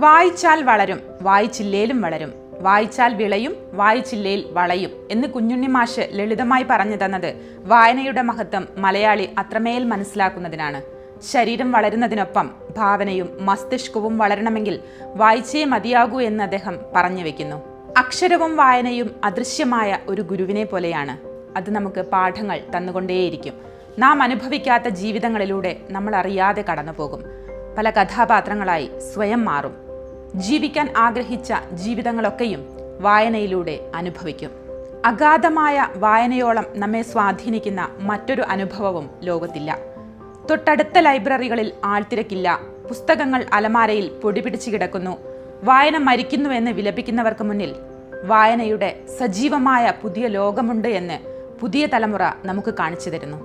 വായിച്ചാൽ വളരും വായിച്ചില്ലേലും വളരും. വായിച്ചാൽ വിളയും വായിച്ചില്ലേൽ വളയും എന്ന് കുഞ്ഞുണ്ണി മാഷ് ലളിതമായി പറഞ്ഞു തന്നത് വായനയുടെ മഹത്വം മലയാളി അത്രമേൽ മനസ്സിലാക്കുന്നതിനാണ്. ശരീരം വളരുന്നതിനൊപ്പം ഭാവനയും മസ്തിഷ്കവും വളരണമെങ്കിൽ വായിച്ചേ മതിയാകൂ എന്ന് അദ്ദേഹം പറഞ്ഞു വെക്കുന്നു. അക്ഷരവും വായനയും അദൃശ്യമായ ഒരു ഗുരുവിനെ പോലെയാണ്. അത് നമുക്ക് പാഠങ്ങൾ തന്നുകൊണ്ടേയിരിക്കും. നാം അനുഭവിക്കാത്ത ജീവിതങ്ങളിലൂടെ നമ്മൾ അറിയാതെ കടന്നുപോകും. പല കഥാപാത്രങ്ങളായി സ്വയം മാറും. ജീവിക്കാൻ ആഗ്രഹിച്ച ജീവിതങ്ങളൊക്കെയും വായനയിലൂടെ അനുഭവിക്കും. അഗാധമായ വായനയോളം നമ്മെ സ്വാധീനിക്കുന്ന മറ്റൊരു അനുഭവവും ലോകത്തില്ല. തൊട്ടടുത്ത ലൈബ്രറികളിൽ ആൾത്തിരക്കില്ല. പുസ്തകങ്ങൾ അലമാരയിൽ പൊടിപിടിച്ച് കിടക്കുന്നു. വായന മരിക്കുന്നുവെന്ന് വിലപിക്കുന്നവർക്ക് മുന്നിൽ വായനയുടെ സജീവമായ പുതിയ ലോകമുണ്ട് എന്ന് പുതിയ തലമുറ നമുക്ക് കാണിച്ചു തരുന്നു.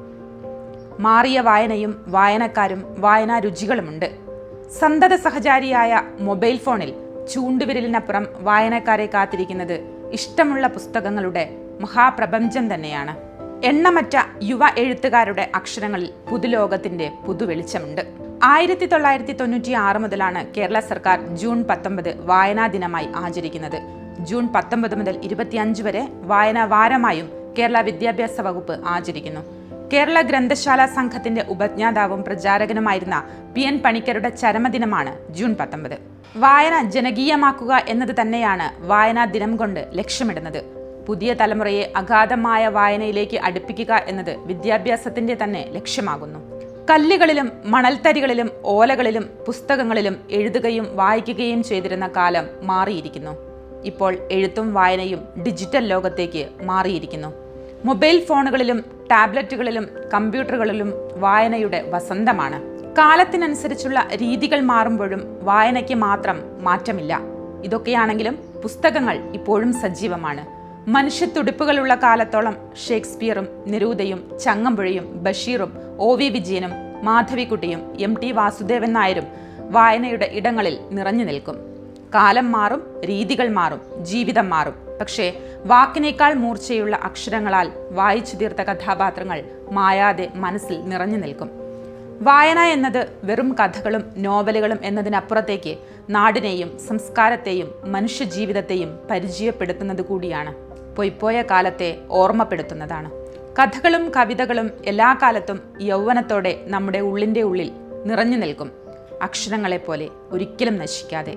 മാറിയ വായനയും വായനക്കാരും വായനാ രുചികളുമുണ്ട് സന്തത സഹചാരിയായ മൊബൈൽ ഫോണിൽ ചൂണ്ടുവിരലിനപ്പുറം വായനക്കാരെ കാത്തിരിക്കുന്നത് ഇഷ്ടമുള്ള പുസ്തകങ്ങളുടെ മഹാപ്രപഞ്ചം തന്നെയാണ്. എണ്ണമറ്റ യുവ എഴുത്തുകാരുടെ അക്ഷരങ്ങളിൽ പുതുലോകത്തിന്റെ പുതുവെളിച്ചമുണ്ട്. ആയിരത്തി തൊള്ളായിരത്തി തൊണ്ണൂറ്റി ആറ് മുതലാണ് കേരള സർക്കാർ ജൂൺ പത്തൊമ്പത് വായനാ ദിനമായി ആചരിക്കുന്നത്. ജൂൺ പത്തൊമ്പത് മുതൽ ഇരുപത്തിയഞ്ച് വരെ വായനാ വാരമായും കേരള വിദ്യാഭ്യാസ വകുപ്പ് ആചരിക്കുന്നു. കേരള ഗ്രന്ഥശാല സംഘത്തിന്റെ ഉപജ്ഞാതാവും പ്രചാരകനുമായിരുന്ന പി എൻ പണിക്കരുടെ ചരമദിനമാണ് ജൂൺ പത്തൊമ്പത്. വായന ജനകീയമാക്കുക എന്നത് തന്നെയാണ് വായനാ ദിനം കൊണ്ട് ലക്ഷ്യമിടുന്നത്. പുതിയ തലമുറയെ അഗാധമായ വായനയിലേക്ക് അടുപ്പിക്കുക എന്നത് വിദ്യാഭ്യാസത്തിന്റെ തന്നെ ലക്ഷ്യമാകുന്നു. കല്ലുകളിലും മണൽത്തരികളിലും ഓലകളിലും പുസ്തകങ്ങളിലും എഴുതുകയും വായിക്കുകയും ചെയ്തിരുന്ന കാലം മാറിയിരിക്കുന്നു. ഇപ്പോൾ എഴുത്തും വായനയും ഡിജിറ്റൽ ലോകത്തേക്ക് മാറിയിരിക്കുന്നു. മൊബൈൽ ഫോണുകളിലും ടാബ്ലറ്റുകളിലും കമ്പ്യൂട്ടറുകളിലും വായനയുടെ വസന്തമാണ്. കാലത്തിനനുസരിച്ചുള്ള രീതികൾ മാറുമ്പോഴും വായനയ്ക്ക് മാത്രം മാറ്റമില്ല. ഇതൊക്കെയാണെങ്കിലും പുസ്തകങ്ങൾ ഇപ്പോഴും സജീവമാണ്. മനുഷ്യത്തുടിപ്പുകളുള്ള കാലത്തോളം ഷേക്സ്പിയറും നിരൂതയും ചങ്ങമ്പുഴയും ബഷീറും ഒ വി വിജയനും മാധവിക്കുട്ടിയും എം ടി വാസുദേവൻ നായരും വായനയുടെ ഇടങ്ങളിൽ നിറഞ്ഞു നിൽക്കും. കാലം മാറും രീതികൾ മാറും ജീവിതം മാറും. പക്ഷേ വാക്കിനേക്കാൾ മൂർച്ചയുള്ള അക്ഷരങ്ങളാൽ വായിച്ചു തീർത്ത കഥാപാത്രങ്ങൾ മായാതെ മനസ്സിൽ നിറഞ്ഞു നിൽക്കും. വായന എന്നത് വെറും കഥകളും നോവലുകളും എന്നതിനപ്പുറത്തേക്ക് നാടിനെയും സംസ്കാരത്തെയും മനുഷ്യജീവിതത്തെയും പരിചയപ്പെടുത്തുന്നത് കൂടിയാണ്. പൊയ്പോയ കാലത്തെ ഓർമ്മപ്പെടുത്തുന്നതാണ്. കഥകളും കവിതകളും എല്ലാ കാലത്തും യൗവനത്തോടെ നമ്മുടെ ഉള്ളിന്റെ ഉള്ളിൽ നിറഞ്ഞു നിൽക്കും. അക്ഷരങ്ങളെപ്പോലെ ഒരിക്കലും നശിക്കാതെ.